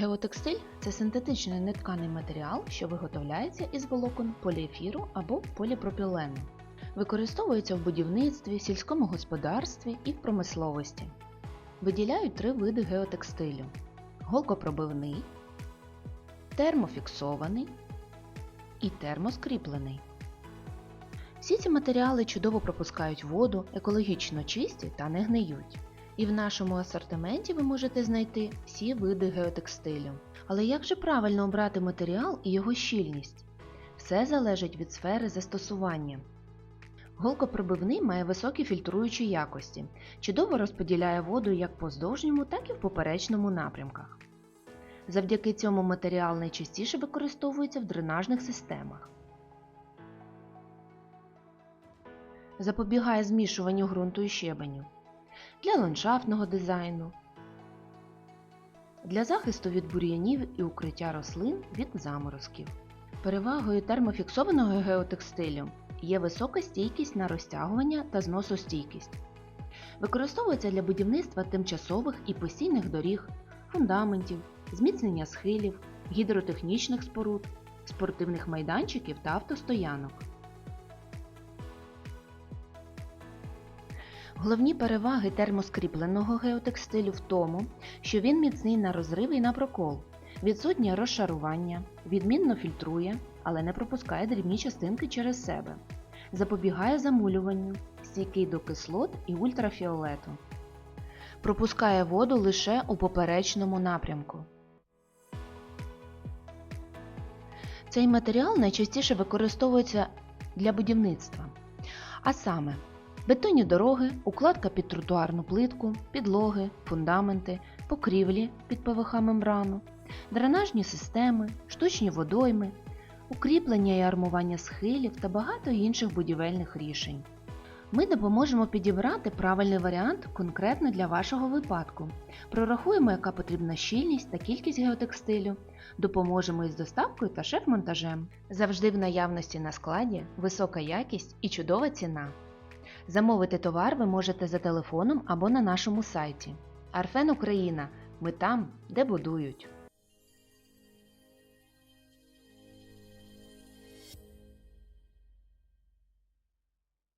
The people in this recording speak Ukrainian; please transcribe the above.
Геотекстиль це синтетичний нетканий матеріал, що виготовляється із волокон поліефіру або поліпропілену. Використовується в будівництві, сільському господарстві і в промисловості. Виділяють три види геотекстилю: голкопробивний, термофіксований і термоскріплений. Всі ці матеріали чудово пропускають воду, екологічно чисті та не гниють. І в нашому асортименті ви можете знайти всі види геотекстилю. Але як же правильно обрати матеріал і його щільність? Все залежить від сфери застосування. Голкопробивний має високі фільтруючі якості, чудово розподіляє воду як по здовжньому, так і в поперечному напрямках. Завдяки цьому матеріал найчастіше використовується в дренажних системах. Запобігає змішуванню ґрунту і щебеню для ландшафтного дизайну, для захисту від бур'янів і укриття рослин від заморозків. Перевагою термофіксованого геотекстилю є висока стійкість на розтягування та зносостійкість. Використовується для будівництва тимчасових і постійних доріг, фундаментів, зміцнення схилів, гідротехнічних споруд, спортивних майданчиків та автостоянок. Головні переваги термоскріпленого геотекстилю в тому, що він міцний на розрив і на прокол, відсутнє розшарування, відмінно фільтрує, але не пропускає дрібні частинки через себе, запобігає замулюванню, стійкий до кислот і ультрафіолету, пропускає воду лише у поперечному напрямку. Цей матеріал найчастіше використовується для будівництва, а саме бетонні дороги, укладка під тротуарну плитку, підлоги, фундаменти, покрівлі під ПВХ-мембрану, дренажні системи, штучні водойми, укріплення і армування схилів та багато інших будівельних рішень. Ми допоможемо підібрати правильний варіант конкретно для вашого випадку. Прорахуємо, яка потрібна щільність та кількість геотекстилю, допоможемо із доставкою та шеф-монтажем. Завжди в наявності на складі висока якість і чудова ціна. Замовити товар ви можете за телефоном або на нашому сайті. Арфен Україна. Ми там, де будують.